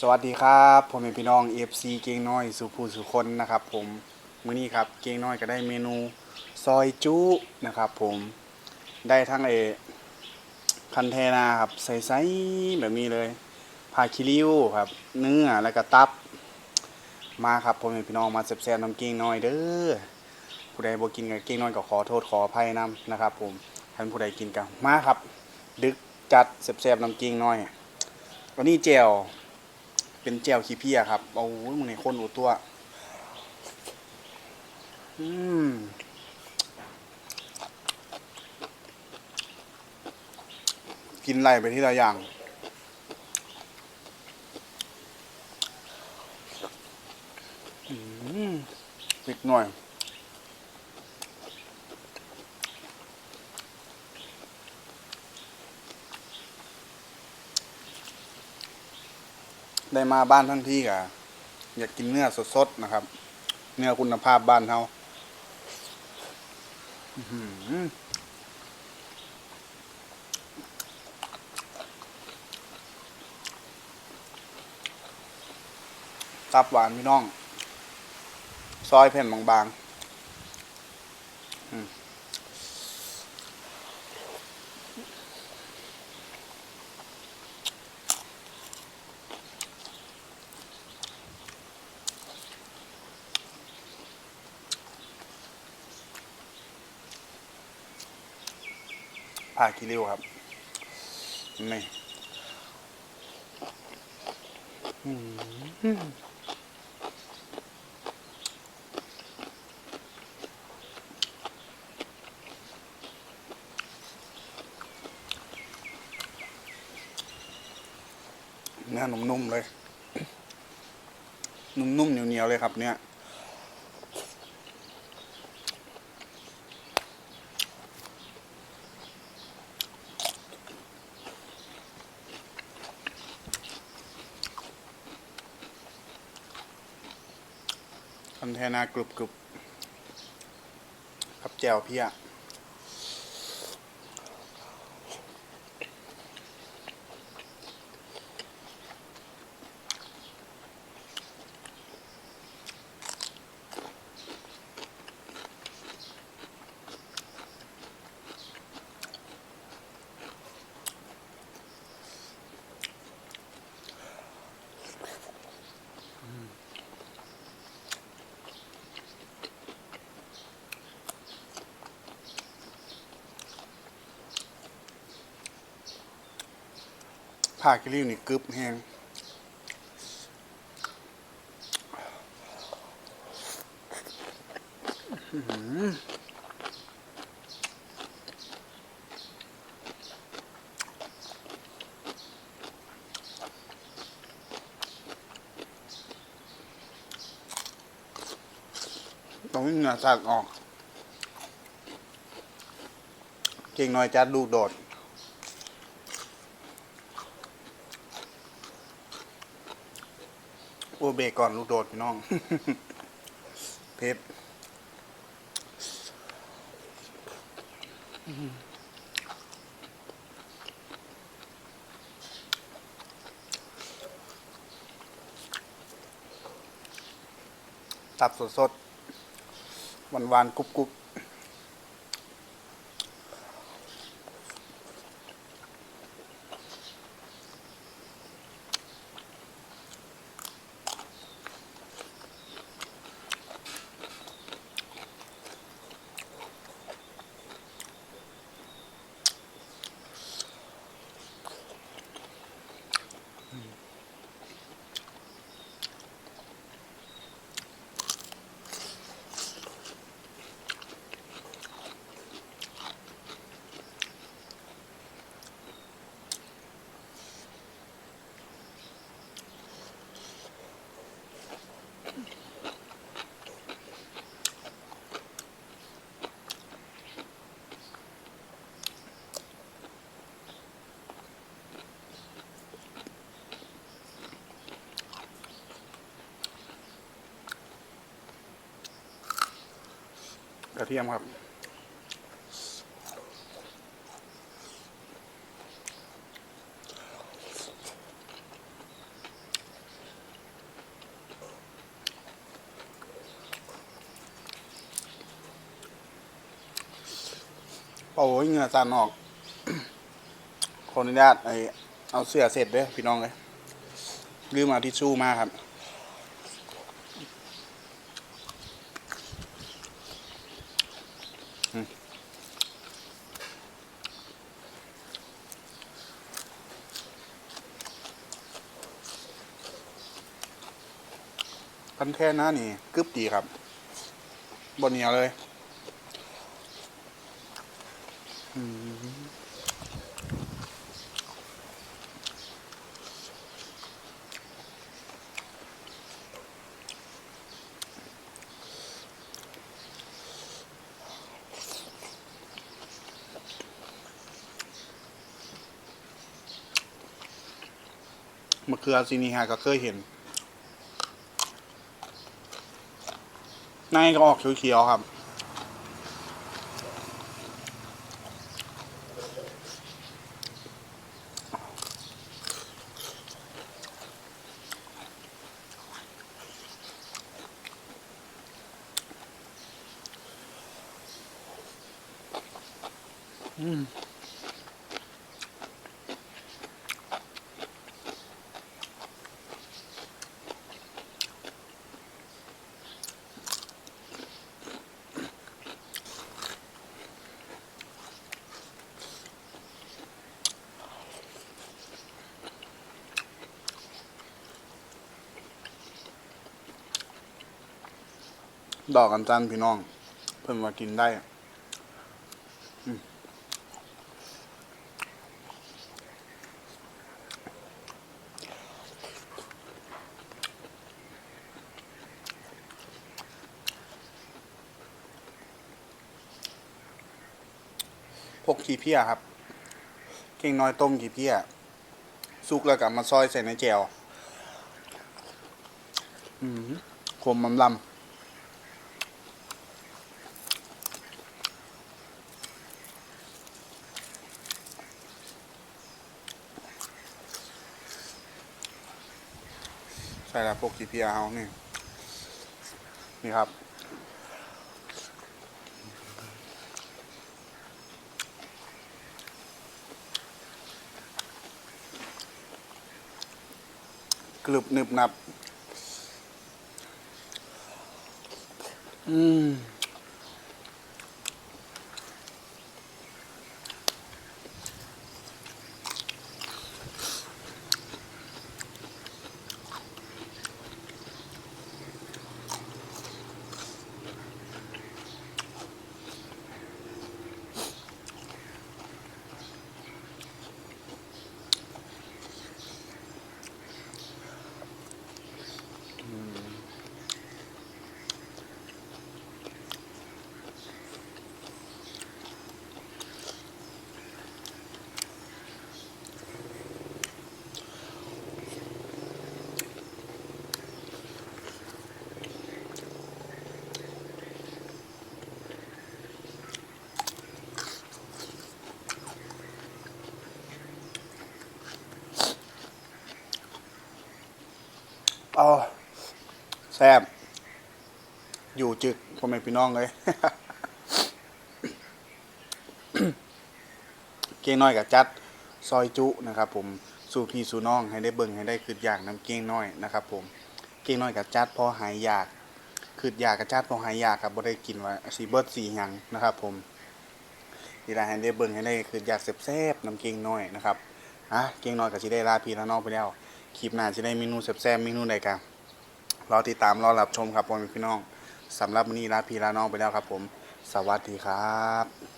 สวัสดีครับผมเป็นพี่น้อง FC เก่งน้อยสุภูสุคนนะครับ ผมมื้อนี้ครับเก่งน้อยก็ได้เมนูซอยจุนะครับ ผมได้ทั้งเอคันเทนาครับใส่ๆแบบนี้เลยผักคิริวครับ เนื้อแล้วก็ตับ มาครับผมเป็นพี่น้องมาแซ่บๆน้ำเก่งน้อยเด้อผู้ใดบ่กินกับเก่งน้อยก็ขอโทษขออภัยนํนะครับ ผมท่านผู้ใดกินกันมาครับ ดึกจัดแซ่บๆน้ำเก่งน้อยวันนี้แจ่ว เป็นแจ่วขี้เพียครับโอ้ยมึงในคนอูตัว อืมกินไล่ไปที่ละอย่าง อืมปิดหน่อย ได้มาบ้านทั้งที่กะอยากกินเนื้อสดๆนะครับ เนื้อคุณภาพบ้านเฮาตับหวานพี่น้อง ซอยแผ่นบางๆ ผ่ากิริวครับนี่เนื้อนุ่มๆเลย นุ่มๆเหนียวๆเลยครับ เนี่ย แทนากรุบกรุบกับแจวเพีย ผ้ากิริวนี่กรึบแห้งอื้อหือต้องเหงื่อสักออก เก่งน้อยจัดลูกโดด โอ้เบก่อนลูกโดดพี่น้อง เพชรตับสดสดหวานๆกรุบก เทียมครับ โอ้ยเงื่อสานออกขออนุญาตไอเอาเสื้อเสร็จด้วยพี่น้องเลยลืมมาทิชชู่มาครับ พันแท่หน้านี่กึบดีครับบนเหนียวเลยมะเขือซีนีฮะก็เคยเห็น ในก็ออกเขียวๆครับ อืม ดอกกันจันพี่น้อง เพิ่นมากินได้พวกขี้เพี้ยครับ เก่งน้อยต้มขี้เพี้ยสุกแล้วกลับมาซอยใส่ในแจวอืมขมมำลำ ใส่ละพวก GPR เฮานี่นี่ครับกรึบหนึบหนับ อืม แซ่บอยู่จึกพ่อแม่พี่น้องเลยเก้งน้อยกับจัดซอยจุนะครับ ผมสู่พี่สู่น้องให้ได้เบิ่งให้ได้คืดอยากน้ำเก้งน้อยนะครับ ผมเก้งน้อยกับจัดพอหายอยากคืดอยากกับจัดพอหายอยากครับบ่ได้กินว่าสีเบิร์ดสีหยังนะครับ ผมนี่ละให้ได้เบิ่งให้ได้คืดอยากแซ่บๆน้ำเก้งน้อยนะครับอะเก้งน้อยกับสิได้ลาพี่ลาน้องไปแล้วคลิปหน้าจะได้เมนูแซ่บๆเมนูใดกัน รอติดตามรอรับชมครับพ่อแม่พี่น้องสำหรับวันนี้ลาพี่ลาน้องไปแล้วครับผม สวัสดีครับ